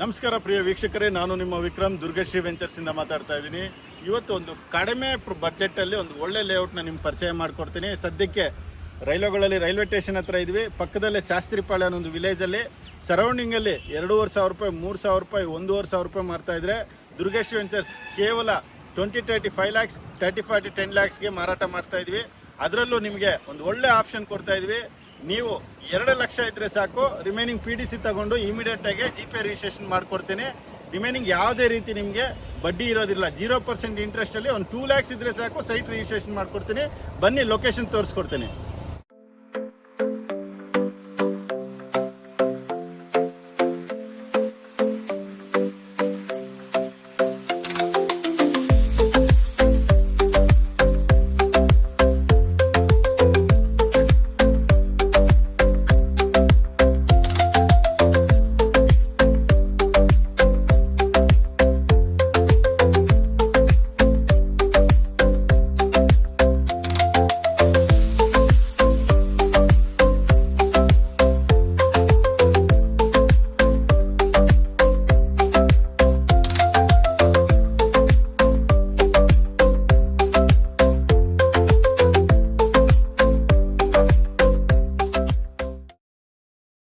ನಮಸ್ಕಾರ ಪ್ರಿಯ ವೀಕ್ಷಕರೇ, ನಾನು ನಿಮ್ಮ ವಿಕ್ರಮ್ ದುರ್ಗಶ್ರೀ ವೆಂಚರ್ಸ್ ಇಂದ ಮಾತಾಡ್ತಾ ಇದ್ದೀನಿ. ಇವತ್ತು ಒಂದು ಕಡಿಮೆ ಬಜೆಟ್ ಅಲ್ಲಿ ಒಂದು ಒಳ್ಳೆ ಲೇಔಟ್ನ ನಿಮ್ಗೆ ಪರಿಚಯ ಮಾಡಿಕೊಡ್ತೀನಿ. ಸದ್ಯಕ್ಕೆ ರೈಲುಗಳಲ್ಲಿ ರೈಲ್ವೆ ಸ್ಟೇಷನ್ ಹತ್ರ ಇದ್ವಿ. ಪಕ್ಕದಲ್ಲೇ ಶಾಸ್ತ್ರಿಪಾಳ್ಯ ಅನ್ನೋ ಒಂದು ವಿಲೇಜ್ ಅಲ್ಲಿ ಸರೌಂಡಿಂಗ್ ಅಲ್ಲಿ ಎರಡೂವರೆ ಸಾವಿರ ರೂಪಾಯಿ, ಮೂರು ಸಾವಿರ ರೂಪಾಯಿ, ಒಂದೂವರೆ ಸಾವಿರ ರೂಪಾಯಿ ಮಾಡ್ತಾ ಇದ್ರೆ ದುರ್ಗಶ್ರೀ ವೆಂಚರ್ಸ್ ಕೇವಲ twenty thirty five lakhs thirty forty ten ಲ್ಯಾಕ್ಸ್ಗೆ ಮಾರಾಟ ಮಾಡ್ತಾ ಇದ್ವಿ. ಅದರಲ್ಲೂ ನಿಮಗೆ ಒಂದು ಒಳ್ಳೆ ಆಪ್ಷನ್ ಕೊಡ್ತಾ ಇದ್ವಿ. ನೀವು ಎರಡು ಲಕ್ಷ ಇದ್ರೆ ಸಾಕು ರಿಮೈನಿಂಗ್ ಪಿ ಡಿ ಸಿ ತಗೊಂಡು ಇಮಿಡಿಯೇಟ್ ಆಗಿ ಜಿ ಪೇ ರಿಜಿಸ್ಟ್ರೇಷನ್ ಮಾಡ್ಕೊಡ್ತೀನಿ. ರಿಮೈನಿಂಗ್ ಯಾವುದೇ ರೀತಿ ನಿಮಗೆ ಬಡ್ಡಿ ಇರೋದಿಲ್ಲ. ಜೀರೋ ಪರ್ಸೆಂಟ್ ಇಂಟ್ರೆಸ್ಟ್ ಅಲ್ಲಿ ಒಂದು ಟೂ ಲ್ಯಾಕ್ಸ್ ಇದ್ರೆ ಸಾಕು ಸೈಟ್ ರಿಜಿಸ್ಟ್ರೇಷನ್ ಮಾಡ್ಕೊಡ್ತೀನಿ. ಬನ್ನಿ ಲೊಕೇಶನ್ ತೋರಿಸ್ಕೊಡ್ತೀನಿ.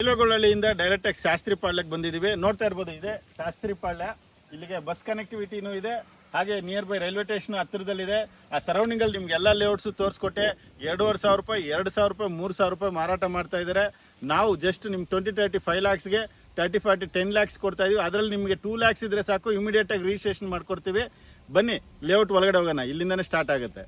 ಇಲುಗೊಳ್ಳಳ್ಳಿಯಿಂದ ಡೈರೆಕ್ಟ್ ಆಗಿ ಶಾಸ್ತ್ರಿ ಪಾಳ್ಯಕ್ಕೆ ಬಂದಿದ್ದೀವಿ. ನೋಡ್ತಾ ಇರ್ಬೋದು, ಇದೆ. ಶಾಸ್ತ್ರಿ ಪಾಳ್ಯ, ಇಲ್ಲಿಗೆ ಬಸ್ ಕನೆಕ್ಟಿವಿಟಿನೂ ಇದೆ. ಹಾಗೆ ನಿಯರ್ ಬೈ ರೈಲ್ವೆ ಸ್ಟೇಷನ್ ಹತ್ತಿರದಲ್ಲಿದೆ. ಆ ಸರೌಂಡಿಂಗ್ ಅಲ್ಲಿ ನಿಮ್ಗೆ ಎಲ್ಲ ಲೇಔಟ್ಸ್ ತೋರಿಸ್ಕೊಟ್ಟೆ. ಎರಡೂವರೆ ಸಾವಿರ ರೂಪಾಯಿ, ಎರಡು ಸಾವಿರ ರೂಪಾಯಿ, ಮೂರು ಸಾವಿರ ರೂಪಾಯಿ ಮಾರಾಟ ಮಾಡ್ತಾ ಇದ್ದಾರೆ. ನಾವು ಜಸ್ಟ್ ನಿಮ್ಗೆ ಟ್ವೆಂಟಿ ತರ್ಟಿ ಫೈವ್ ಲ್ಯಾಕ್ಸ್ಗೆ ತರ್ಟಿ ಫಾರ್ಟಿ ಟೆನ್ ಲ್ಯಾಕ್ಸ್ ಕೊಡ್ತಾ ಇದೀವಿ. ಅದರಲ್ಲಿ ನಿಮಗೆ ಟೂ ಲ್ಯಾಕ್ಸ್ ಇದ್ರೆ ಸಾಕು. ಇಮಿಡಿಯೇಟ್ ಆಗಿ ರಿಜಿಸ್ಟ್ರೇಷನ್ ಮಾಡ್ಕೊಡ್ತೀವಿ. ಬನ್ನಿ ಲೇಔಟ್ ಒಳಗಡೆ ಹೋಗೋಣ. ಇಲ್ಲಿಂದನೇ ಸ್ಟಾರ್ಟ್ ಆಗುತ್ತೆ.